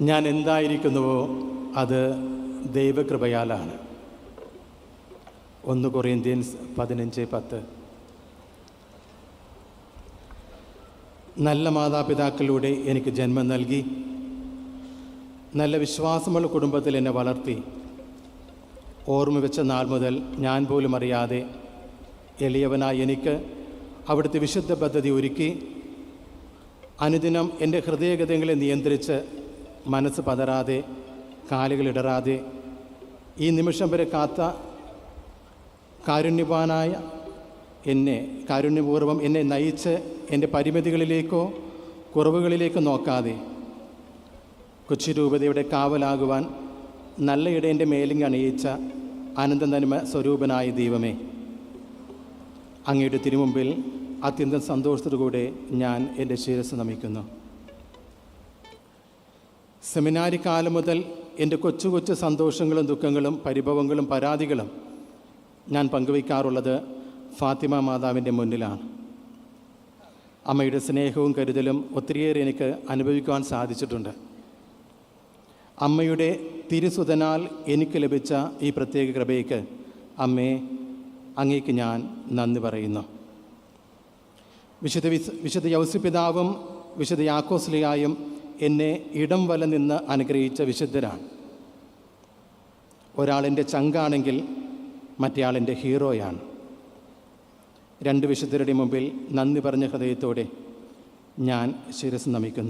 ഞാൻ എന്തായിരിക്കുന്നുവോ അത് ദൈവകൃപയാലാണ്. ഒന്ന് കൊറിയന്ത്യൻസ് പതിനഞ്ച് പത്ത്. നല്ല മാതാപിതാക്കളിലൂടെ എനിക്ക് ജന്മം നൽകി. നല്ല വിശ്വാസമുള്ള കുടുംബത്തിൽ എന്നെ വളർത്തി. ഓർമ്മ വെച്ച നാൾ മുതൽ ഞാൻ പോലും അറിയാതെ എളിയവനായ എനിക്ക് അവിടുത്തെ വിശുദ്ധ പദ്ധതി ഒരുക്കി. അനുദിനം എന്റെ ഹൃദയഗതങ്ങളെ നിയന്ത്രിച്ച് മനസ്സ് പതരാതെ കാലുകൾ കാലുകളിടറാതെ ഈ നിമിഷം വരെ കാത്ത കാരുണ്യവാനായ എന്നെ കാരുണ്യപൂർവം എന്നെ നയിച്ച് എന്റെ പരിമിതികളിലേക്കോ കുറവുകളിലേക്കോ നോക്കാതെ കൊച്ചി രൂപതയുടെ കാവലാകുവാൻ നല്ല ഇടേന്റെ മേലിങ് അണിയിച്ച അനന്തനന്മ സ്വരൂപനായ ദൈവമേ. അങ്ങയുടെ തിരുമുമ്പിൽ അത്യന്തം സന്തോഷത്തോടുകൂടെ ഞാൻ എന്റെ ശിരസ് നമിക്കുന്നു. സെമിനാരി കാലം മുതൽ എന്റെ കൊച്ചു കൊച്ചു സന്തോഷങ്ങളും ദുഃഖങ്ങളും പരിഭവങ്ങളും പരാതികളും ഞാൻ പങ്കുവയ്ക്കാറുള്ളത് ഫാത്തിമ മാതാവിന്റെ മുന്നിലാണ്. അമ്മയുടെ സ്നേഹവും കരുതലും ഒത്തിരിയേറെ എനിക്ക് അനുഭവിക്കുവാൻ സാധിച്ചിട്ടുണ്ട്. അമ്മയുടെ തിരുസുതനാൽ എനിക്ക് ലഭിച്ച ഈ പ്രത്യേക കൃപയ്ക്ക് അമ്മേ അങ്ങേക്ക് ഞാൻ നന്ദി പറയുന്നു. വിശുദ്ധ വിശുദ്ധ യൗസിപിതാവും വിശുദ്ധ യാക്കോസ്ലിയായും എന്നെ ഇടം വല നിന്ന് അനുഗ്രഹിച്ച വിശുദ്ധരാണ്. ഒരാളിന്റെ ചങ്കാണെങ്കിൽ മറ്റേയാളിന്റെ ഹീറോയാണ്. രണ്ട് വിശുദ്ധരുടെ മുമ്പിൽ നന്ദി പറഞ്ഞ ഹൃദയത്തോടെ ഞാൻ ശിരസ് നമിക്കുന്നു.